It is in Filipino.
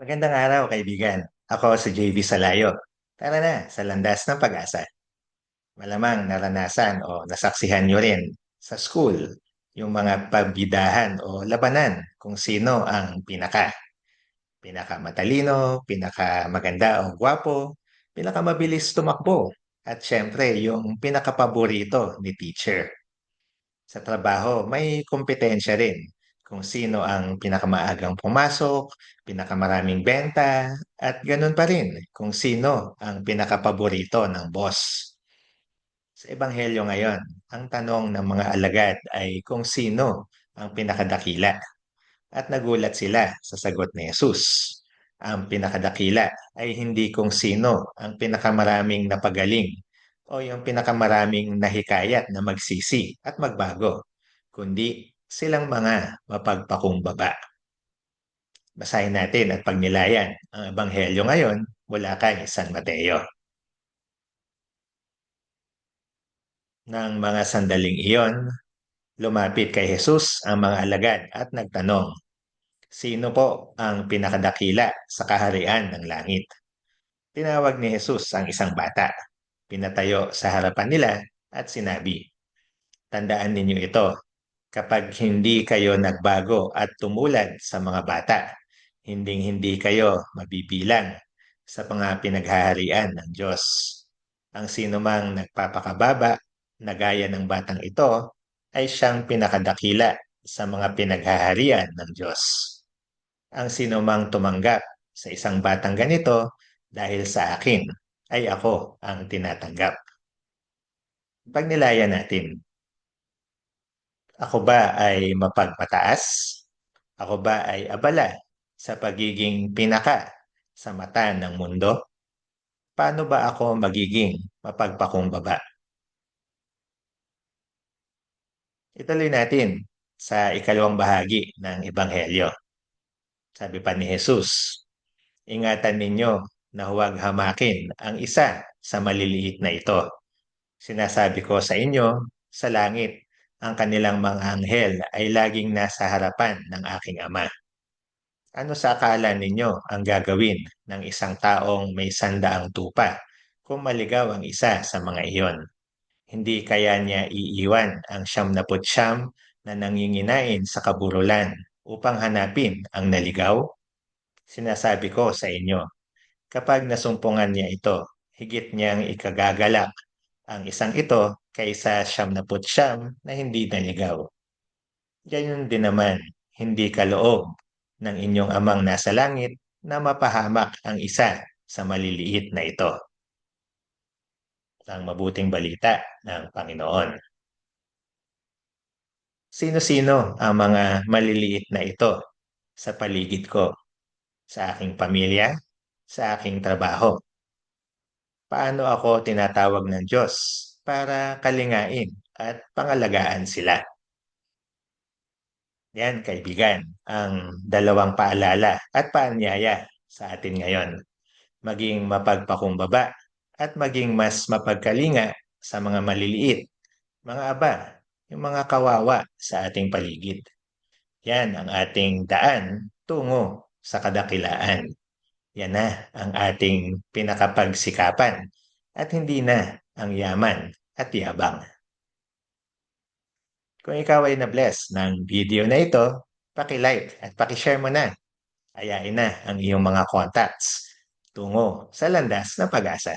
Magandang araw, kaibigan. Ako si JV Salayo. Tara na sa landas ng pag-asa. Malamang naranasan o nasaksihan nyo rin sa school yung mga pagbidahan o labanan kung sino ang pinaka. Pinakamatalino, pinakamaganda o gwapo, pinakamabilis tumakbo, at syempre yung pinakapaborito ni teacher. Sa trabaho, may kompetensya rin kung sino ang pinakamaagang pumasok, pinakamaraming benta, at ganun pa rin kung sino ang pinakapaborito ng boss. Sa Ebanghelyo ngayon, ang tanong ng mga alagad ay kung sino ang pinakadakila. At nagulat sila sa sagot ni Jesus. Ang pinakadakila ay hindi kung sino ang pinakamaraming napagaling o yung pinakamaraming nahikayat na magsisi at magbago, kundi silang mga mapagpakumbaba. Basahin natin at pagnilayan ang Ebanghelyo ngayon mula kay San Mateo. Nang mga sandaling iyon, lumapit kay Jesus ang mga alagad at nagtanong, Sino po ang pinakadakila sa kaharian ng langit? Tinawag ni Jesus ang isang bata, pinatayo sa harapan nila at sinabi, Tandaan ninyo ito, kapag hindi kayo nagbago at tumulad sa mga bata, hinding-hindi kayo mabibilang sa mga pinaghaharian ng Diyos. Ang sinumang nagpapakababa na gaya ng batang ito ay siyang pinakadakila sa mga pinaghaharian ng Diyos. Ang sinumang tumanggap sa isang batang ganito dahil sa akin ay ako ang tinatanggap. Pagnilayan natin, ako ba ay mapagmataas? Ako ba ay abala sa pagiging pinaka sa mata ng mundo? Paano ba ako magiging mapagpakumbaba? Ituloy natin sa ikalawang bahagi ng Ebanghelyo. Sabi pa ni Jesus, ingatan ninyo na huwag hamakin ang isa sa maliliit na ito. Sinasabi ko sa inyo, sa langit, ang kanilang mga anghel ay laging nasa harapan ng aking Ama. Ano sa akala ninyo ang gagawin ng isang taong may sandaang tupa kung maligaw ang isa sa mga iyon? Hindi kaya niya iiwan ang siyam na putsyam na nanginginain sa kaburulan upang hanapin ang naligaw? Sinasabi ko sa inyo, kapag nasumpungan niya ito, higit niyang ikagagalak ang isang ito kaysa siyam na putsyam na hindi naligaw. Gayon din naman, hindi kaloob ng inyong amang nasa langit na mapahamak ang isa sa maliliit na ito. Ang mabuting balita ng Panginoon. Sino-sino ang mga maliliit na ito sa paligid ko, sa aking pamilya, sa aking trabaho? Paano ako tinatawag ng Diyos para kalingain at pangalagaan sila? Yan, kaibigan, ang dalawang paalala at paanyaya sa atin ngayon. Maging mapagpakumbaba at maging mas mapagkalinga sa mga maliliit, mga aba, yung mga kawawa sa ating paligid. Yan ang ating daan tungo sa kadakilaan. Yan na ang ating pinakapagsikapan at hindi na ang yaman at yabang. Kung ikaw ay na-bless ng video na ito, paki-like at paki-share mo na. Ayain na ang iyong mga contacts tungo sa landas ng pag-asa.